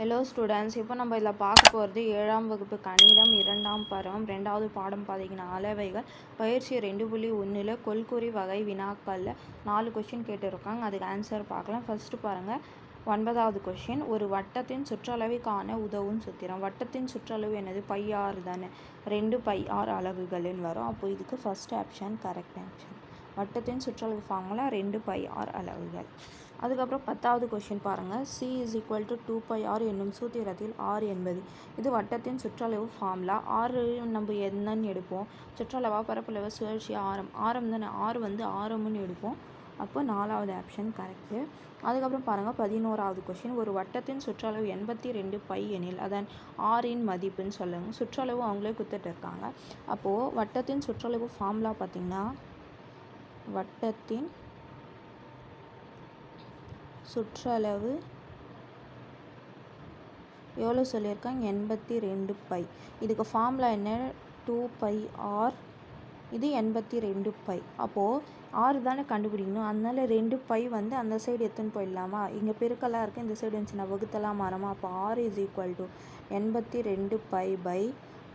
Hello students இப்போ நம்ம இதில் பார்க்க போகிறது ஏழாம் வகுப்பு கணிதம் இரண்டாம் பருவம் ரெண்டாவது பாடம் பார்த்தீங்கன்னா அளவைகள். பயிற்சி ரெண்டு புள்ளி ஒன்றில் கொல்குறி வகை வினாக்களில் நாலு கொஷின் கேட்டிருக்காங்க. அதுக்கு ஆன்சர் பார்க்கலாம். ஃபஸ்ட்டு பாருங்கள் ஒன்பதாவது கொஷின் ஒரு வட்டத்தின் சுற்றளவை காண உதவும் சுத்திரம். வட்டத்தின் சுற்றளவு என்னது? பை ஆறு தானே. ரெண்டு பை ஆறு அலகுகள்னு வரும். அப்போ இதுக்கு ஃபஸ்ட் ஆப்ஷன் கரெக்ட் ஆப்ஷன் வட்டத்தின் சுற்றளவு ஃபார்முலா ரெண்டு பை ஆர் அலகுகள். அதுக்கப்புறம் பத்தாவது கொஷின் பாருங்கள் C is equal to two pi r என்னும் சூத்திரத்தில் ஆர் என்பது. இது வட்டத்தின் சுற்றளவு ஃபார்முலா ஆறு நம்ம என்னன்னு எடுப்போம். சுற்றளவா பரப்பளவு சுழற்சி ஆரம். ஆரம் தானே? ஆறு வந்து ஆரம்னு எடுப்போம். அப்போ நாலாவது ஆப்ஷன் கரெக்டு அதுக்கப்புறம் பாருங்கள் பதினோராவது கொஷின் ஒரு வட்டத்தின் சுற்றளவு எண்பத்தி ரெண்டு பை எனில் அதன் ஆறின் மதிப்புன்னு சொல்லுங்கள் சுற்றளவு அவங்களே கொடுத்துட்டு இருக்காங்க. அப்போது வட்டத்தின் சுற்றளவு ஃபார்முலா பார்த்திங்கன்னா வட்டத்தின் சுற்றளவு எவ்வளோ சொல்லியிருக்காங்க? எண்பத்தி ரெண்டு பை. இதுக்கு ஃபார்முலா என்ன? டூ பை ஆர் இது எண்பத்தி ரெண்டு பை. அப்போது ஆறு தானே கண்டுபிடிக்கணும். அதனால ரெண்டு பை வந்து அந்த சைடு எடுத்துன்னு போயிடலாமா? இங்கே பெருக்கெல்லாம் இருக்குது இந்த சைடு வந்துச்சுன்னா வகுத்தெல்லாம் மாறாமா? அப்போ ஆர் இஸ் ஈக்குவல் டு எண்பத்தி ரெண்டு பை பை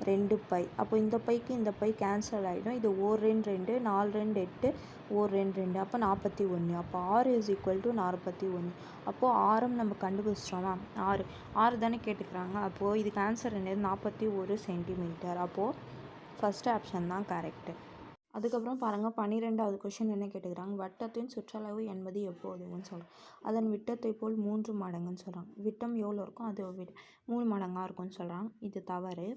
ரெண்டு பை. அப்போ இந்த பைக்கு இந்த பை கேன்சல் ஆகிடும் இது ஓர் ரெண்டு ரெண்டு நாலு ரெண்டு எட்டு ஓர் ரெண்டு ரெண்டு. அப்போ நாற்பத்தி ஒன்று. அப்போ ஆறு இஸ் ஈக்குவல் டு நாற்பத்தி ஒன்று. அப்போது ஆறும் நம்ம கண்டுபிடிச்சிட்டோமா ஆறு. ஆறு தானே கேட்டுக்கிறாங்க. அப்போது இதுக்கு ஆன்சர் என்னது நாற்பத்தி ஒரு சென்டிமீட்டர் அப்போது ஃபஸ்ட் ஆப்ஷன் தான் கரெக்டு அதுக்கப்புறம் பாருங்கள் பன்னிரெண்டாவது கொஷின் என்ன கேட்டுக்கிறாங்க? வட்டத்தின் சுற்றளவு என்பது எப்போதுன்னு சொல்கிறோம் அதன் விட்டத்தை போல் மூன்று மடங்குன்னு சொல்கிறாங்க விட்டம் எவ்வளோ இருக்கும் அது மூணு மடங்காக இருக்கும்னு சொல்கிறாங்க இது தவறு.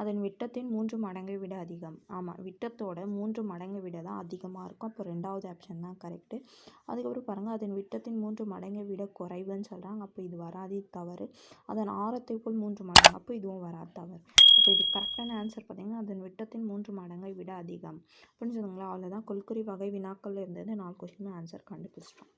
அதன் விட்டத்தின் மூன்று மடங்கை விட அதிகம். ஆமாம் விட்டத்தோட மூன்று மடங்கை விட தான் அதிகமாக இருக்கும். அப்போ ரெண்டாவது ஆப்ஷன் தான் கரெக்டு அதுக்கப்புறம் பாருங்கள் அதன் விட்டத்தின் மூன்று மடங்கை விட குறைவுன்னு சொல்கிறாங்க அப்போ இது வராது இது தவறு. அதன் ஆரத்தை போல் மூன்று மடங்கு. அப்போ இதுவும் வராது தவறு. அப்போ இது ஆன்சர் பார்த்திங்கன்னா அதன் விட்டத்தின் மூன்று மடங்கை விட அதிகம். புரிஞ்சுதுங்களா? அவ்வளோதான் கொல்குறி வகை வினாக்கள் இருந்தது. நாலு கொஸ்டின் ஆன்சர் கண்டுபிடிச்சிட்டோம்.